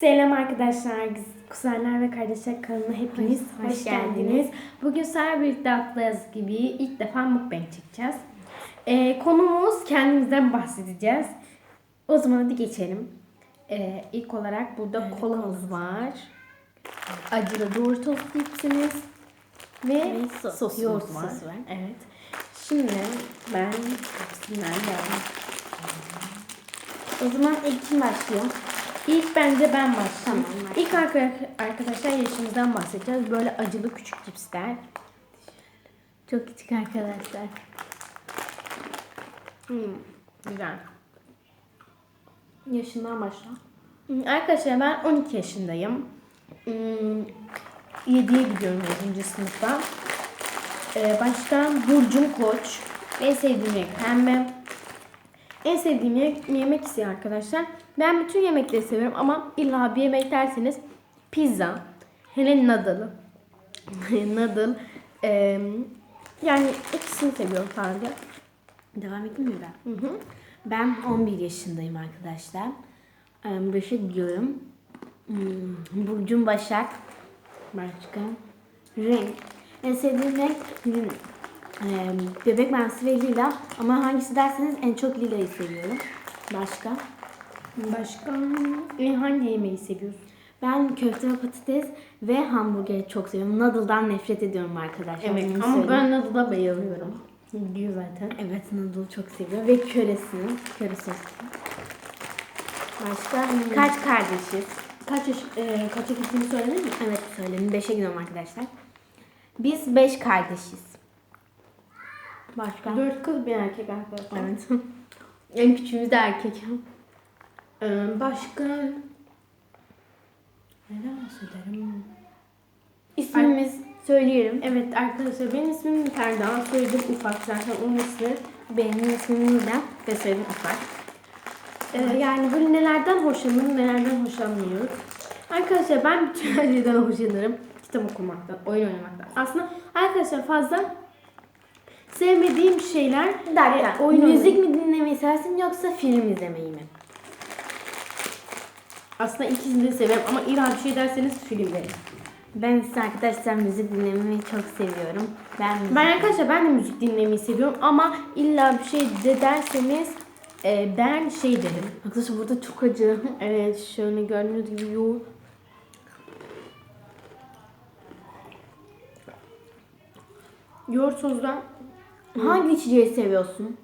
Selam arkadaşlar, kuzenler ve kardeşler kanalına hepiniz hoş, Hoş geldiniz. geldiniz. Bugün sizlerle birlikte Atlas gibi ilk defa mukbang çekeceğiz. Ee, konumuz kendimizden bahsedeceğiz. O zaman hadi geçelim. Ee, ilk olarak burada Evet, kolamız var. Acılı Doritos cipsimiz ve, Ve sos- sosumuz yoğurt var. sosu var. Evet. Şimdi ben bismillahirrahmanirrahim. O zaman ilk kim başlıyor? İlk bence ben başlayayım. Tamam. İlk arka- arkadaşlar yaşımızdan bahsedeceğiz. Böyle acılı küçük cipsler. Çok küçük arkadaşlar. Hmm, güzel. Yaşından başla. Hmm, Arkadaşlar ben 12 yaşındayım. Hmm, 7'ye gidiyorum 7. sınıfta. Ee, başka Burcum Koç. En sevdiğim yemek pembe. En sevdiğim yemek, yemek ise arkadaşlar. Ben bütün yemekleri seviyorum ama illa bir yemek derseniz pizza. Hele noodle. noodle. Ee, yani ikisini seviyorum sadece. Devam edeyim mi ben? Hı hı. Ben 11 yaşındayım arkadaşlar. Başa gidiyorum. Hmm, Burcum Başak. Başka. Renk. En sevdiğim renk hmm, e, bebek mavisi ve lila. Ama hangisi derseniz en çok lilayı seviyorum. Başka. Başka e, hangi yemeği seviyorsun? Ben köfte ve patates ve hamburgeri çok seviyorum. Noodle'dan nefret ediyorum arkadaşlar. Evet bunu ama söyleyeyim. ben noodle'a bayılıyorum. Diyor zaten. Evet noodle çok seviyorum. Ve köresini. Köre soslu. Başka kaç kardeşiz? Kaç yaş, e, kaç yaş gittiğini söyledin mi? Evet söyledim. Beşe gidiyorum arkadaşlar. Biz beş kardeşiz. Başka? Dört kız bir erkek arkadaşlar. Evet. En küçüğümüz de erkek. Ee, başka neden bahsederim? İsmimiz söyleyelim. Evet arkadaşlar benim ismim Ferda. Soyadım Ufak zaten onun ismi. Benim ismim Nida ve soyadım Ufak. Ee, yani böyle nelerden hoşlanırım, nelerden hoşlanmıyorum. Arkadaşlar ben bütün her şeyden hoşlanırım. Kitap okumaktan, oyun oynamaktan. Aslında arkadaşlar fazla sevmediğim şeyler dakika. e, oyun Müzik mi dinlemeyi seversin yoksa film izlemeyi mi? Aslında ikisini de severim ama illa bir şey derseniz film derim. Ben ise arkadaşlar müzik dinlemeyi çok seviyorum. Ben müzik Ben arkadaşlar ben de müzik dinlemeyi seviyorum ama illa bir şey de derseniz e, ben şey derim. Arkadaşlar burada çok acı. Evet şöyle gördüğünüz gibi yoğurt. Yoğurt sosdan Hangi içeceği seviyorsun?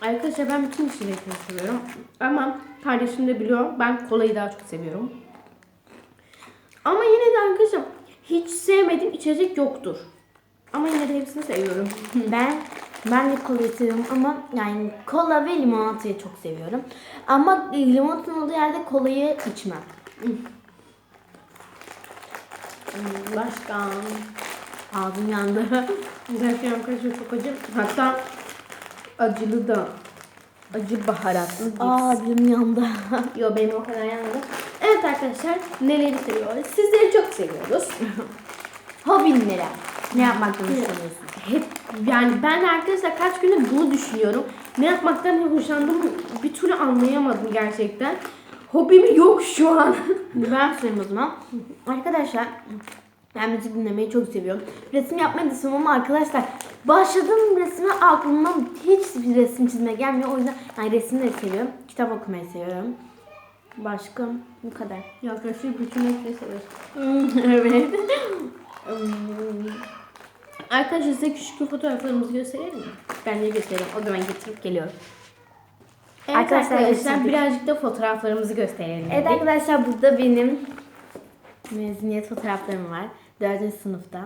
Arkadaşlar ben bütün içecekleri seviyorum. Ama kardeşim de biliyor ben kolayı daha çok seviyorum. Ama yine de arkadaşlar hiç sevmediğim içecek yoktur. Ama yine de hepsini seviyorum. Ben ben de kolayı seviyorum ama yani kola ve limonatayı çok seviyorum. Ama limonatanın olduğu yerde kolayı içmem. Başka. Ağzım yandı. Gerçekten arkadaşlar çok acı. Hatta acılı da. Acı baharatlı cips. Ağzım yandı. Yo benim o kadar yanmadı. Evet arkadaşlar neleri seviyoruz? Sizleri çok seviyoruz. Hobin neler? Ne yapmaktan hoşlanıyorsun? Hep yani ben arkadaşlar kaç gündür bunu düşünüyorum. Ne yapmaktan hoşlandığımı bir türlü anlayamadım gerçekten. Hobim yok şu an. Ben söyleyeyim o zaman. Arkadaşlar ben müzik dinlemeyi çok seviyorum. Resim yapmayı da seviyorum ama arkadaşlar başladığım resme aklıma hiç bir resim çizmeye gelmiyor. O yüzden yani resmi de seviyorum. Kitap okumayı seviyorum. Başka bu kadar. Yaklaşık bütün hepsini seviyoruz. evet. Hmm. Arkadaşlar size küçük fotoğraflarımızı gösterelim mi? Ben de göstereyim. O zaman getirip geliyorum. Evet Arkadaşlar, arkadaşlar, birazcık da fotoğraflarımızı gösterelim. Evet dedik. arkadaşlar burada benim mezuniyet fotoğraflarım var. Dördüncü sınıfta.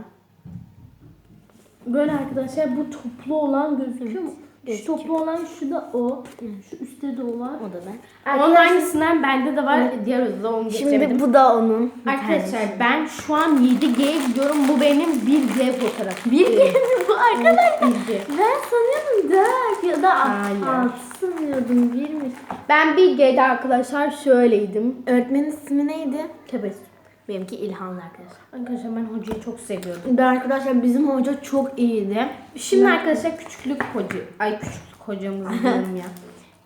Böyle arkadaşlar bu toplu olan gözüküyor mu? Şu Gözüküyor. toplu olan şu da o. Şu üstte de o var. O da ben. Onun aynısından bende de var. Diğer odada onu getiremedim. Şimdi bu da onun. bir Arkadaşlar ben şu an 7G'ye gidiyorum. Bu benim 1G fotoğrafım. bir mi bu arkadaşlar? 1G. Ben sanıyordum dört ya da Hayır. altı sanıyordum birmiş. Ben 1G'de arkadaşlar şöyleydim. Öğretmenin ismi neydi? Tebessüm. Benimki İlhan'dı arkadaşlar. Arkadaşlar ben hocayı çok seviyordum. Ben arkadaşlar bizim hoca çok iyiydi. Şimdi arkadaşlar küçüklük hoca, ay küçüklük hocamız diyorum ya.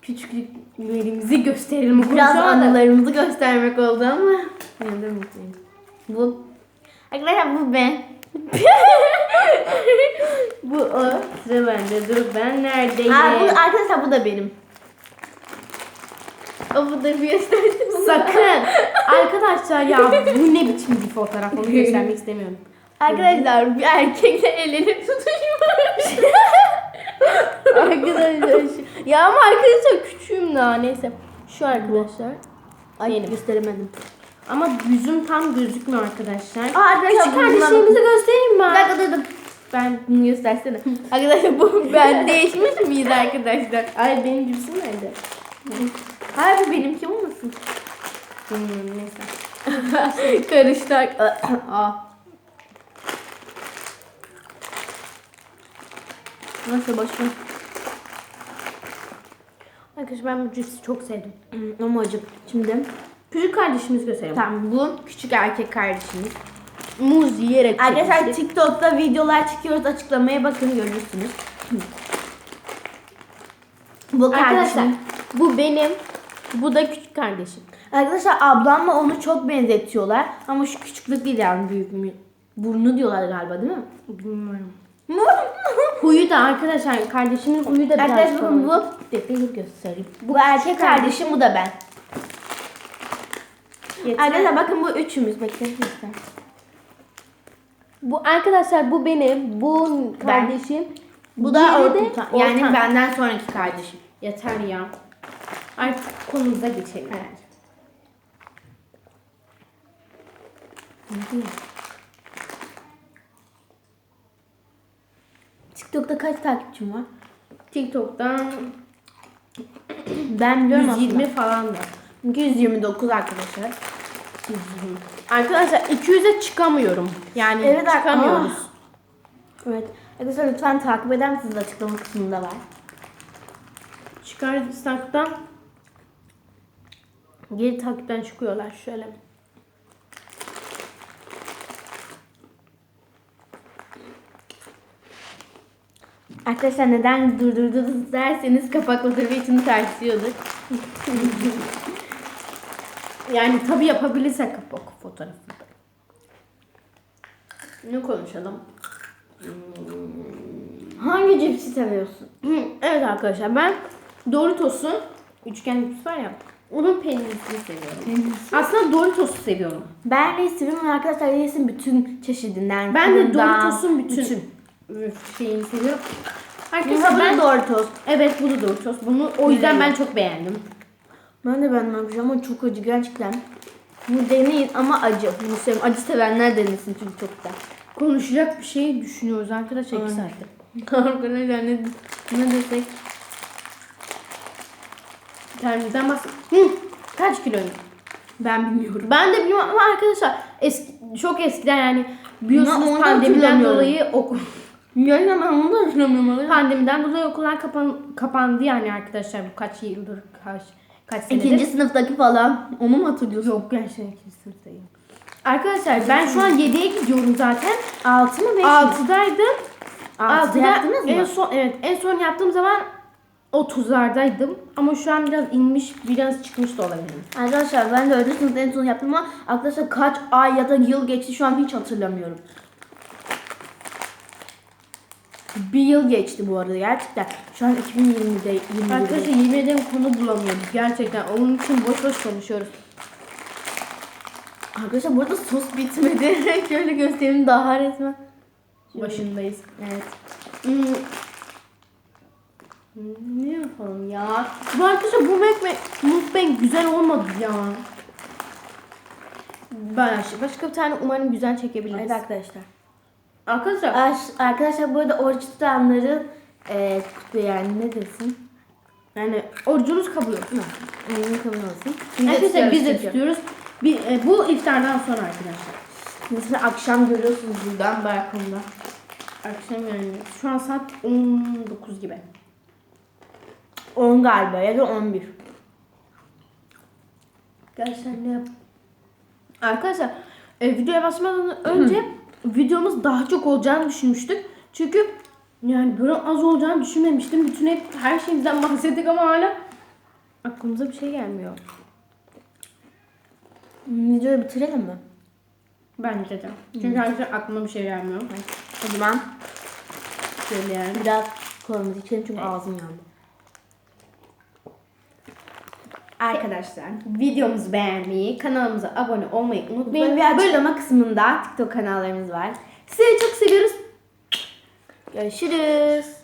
Küçüklük Elimizi gösterelim. Biraz anılarımızı göstermek oldu ama. Yine de mutluyum. Bu. Arkadaşlar bu ben. Bu o. Sıra bende. Dur ben neredeyim? Aa, bu, arkadaşlar bu da benim. O bu da bir gösterdim. Sakın. Arkadaşlar ya bu ne biçim bir fotoğraf onu göstermek istemiyorum. Arkadaşlar bir erkekle el ele tutuşmuş. arkadaşlar şu- ya ama arkadaşlar küçüğüm daha neyse. Şu arkadaşlar. Ay Benim. gösteremedim. Ama yüzüm tam gözükmüyor arkadaşlar. Aa, arkadaşlar Küçük göstereyim mi? Bir dakika dur dur. Ben bunu göstersene. arkadaşlar bu ben değişmiş miyiz arkadaşlar? Ay benim yüzüm nerede? Hayır bu benimki olmasın. Hmm, neyse. Karıştı. Aa. Nasıl boş ver. Arkadaşlar ben bu cipsi çok sevdim. Hmm, Ama acık. Şimdi Küçük kardeşimizi gösterelim. tamam bu küçük erkek kardeşimiz. Muz yiyerek Arkadaşlar. TikTok'ta videolar çıkıyoruz. Açıklamaya bakın görürsünüz. Bu Arkadaşlar kardeşim. bu benim. Bu da küçük kardeşim. Arkadaşlar ablamla onu çok benzetiyorlar. Ama şu küçüklük değil yani büyük mü? Burnu diyorlar galiba değil mi? Bilmiyorum. Huyu da arkadaşlar kardeşimin huyu da biraz Arkadaşlar bakın bu. Detayı göstereyim. Bu erkek kardeşim bu da ben. Yeter. Arkadaşlar bakın bu üçümüz. Lütfen. Bu arkadaşlar bu benim, bu kardeşim. Bu da diğeri de yani benden sonraki kardeşim. Yeter ya. Artık konumuza geçelim. TikTok'ta kaç takipçim var? TikTok'tan Ben biliyorum 120 aslında. falan da. 229 arkadaşlar. Arkadaşlar 200'e çıkamıyorum. Yani Evet, çıkamıyoruz. Evet. Arkadaşlar lütfen takip eder misiniz? Açıklama kısmında var. Çıkarsak da geri takipten çıkıyorlar şöyle. Arkadaşlar neden durdurdunuz derseniz kapak fotoğrafı için tartışıyorduk. Yani tabi yapabilirsek kapak fotoğrafı. Ne konuşalım? Hangi cipsi seviyorsun? Evet arkadaşlar ben Doritos'un üçgen cips var ya onun peynirisini seviyorum. Aslında Doritos'u seviyorum. Ben de seviyorum arkadaşlar Lay's'in bütün çeşidinden. Ben de Doritos'un bütün, şeyini seviyorum. Arkadaşlar Arkadaşlar ben ben Doritos. evet bu da Doritos. Bunu o yüzden ben çok beğendim. Ben de ben yapacağım ama çok acı gerçekten. Bu deneyin ama acı. Bunu sevim. Acı sevenler denesin çünkü çok güzel. Konuşacak bir şey düşünüyoruz arkadaşlar iki Aynen. saatte. arkadaşlar ne, ne desek? Kendimizden bahs... Hı, kaç kiloyum? Ben bilmiyorum. Ben de bilmiyorum ama arkadaşlar eski, çok eskiden yani biliyorsunuz onu da pandemiden hatırlamıyorum. dolayı okul Gerçekten ben onu da hatırlamıyorum. pandemiden dolayı okullar kapan, kapandı yani arkadaşlar bu kaç yıldır kaç kaç senedir. İkinci sınıftaki falan. Onu mu hatırlıyorsun? yok gerçekten ikinci sınıftayım. Arkadaşlar ben şu an 7'ye gidiyorum zaten. Altı mı beş mi? 6'daydım. Altı 6'da yaptınız en mı? son evet en son yaptığım zaman 30'lardaydım ama şu an biraz inmiş biraz çıkmış da olabilirim. Arkadaşlar ben de öğrenci sınıfta en son yaptım ama arkadaşlar kaç ay ya da yıl geçti şu an hiç hatırlamıyorum. Bir yıl geçti bu arada gerçekten. Şu an 2020'de 20'de. Arkadaşlar yemin ederim konu bulamıyoruz gerçekten. Onun için boş boş konuşuyoruz. Arkadaşlar burada sos bitmedi. Şöyle göstereyim daha resmen. Başındayız. Evet. Hmm. Ne yapalım ya? Bu arkadaşlar bu mukbang, mukbang güzel olmadı ya. Başka, başka bir tane umarım güzel çekebiliriz. Evet arkadaşlar. Arkadaşlar Ar- Arkadaşlar bu arada oruç tutanları e, yani ne desin? yani orucunuz kabul yok. Emin kabul olsun. Arkadaşlar biz de çünkü. tutuyoruz. Bir, e, bu iftardan sonra arkadaşlar. Mesela akşam görüyorsunuz buradan balkonda. Akşam yani şu an saat 19 gibi. 10 galiba ya da 11. Arkadaşlar ne yap? Arkadaşlar e, videoya başlamadan önce videomuz daha çok olacağını düşünmüştük. Çünkü yani böyle az olacağını düşünmemiştim. Bütün hep her şeyimizden bahsettik ama hala Aklımıza bir şey gelmiyor. Videoyu bitirelim mi? Bence de. Çünkü arkadaşlar aklıma bir şey gelmiyor. O zaman Şöyle yani. biraz kolamızı içelim çünkü ağzım yandı. Arkadaşlar videomuzu beğenmeyi, kanalımıza abone olmayı unutmayın. Bir açıklama kısmında TikTok kanallarımız var. Sizi çok seviyoruz. Görüşürüz.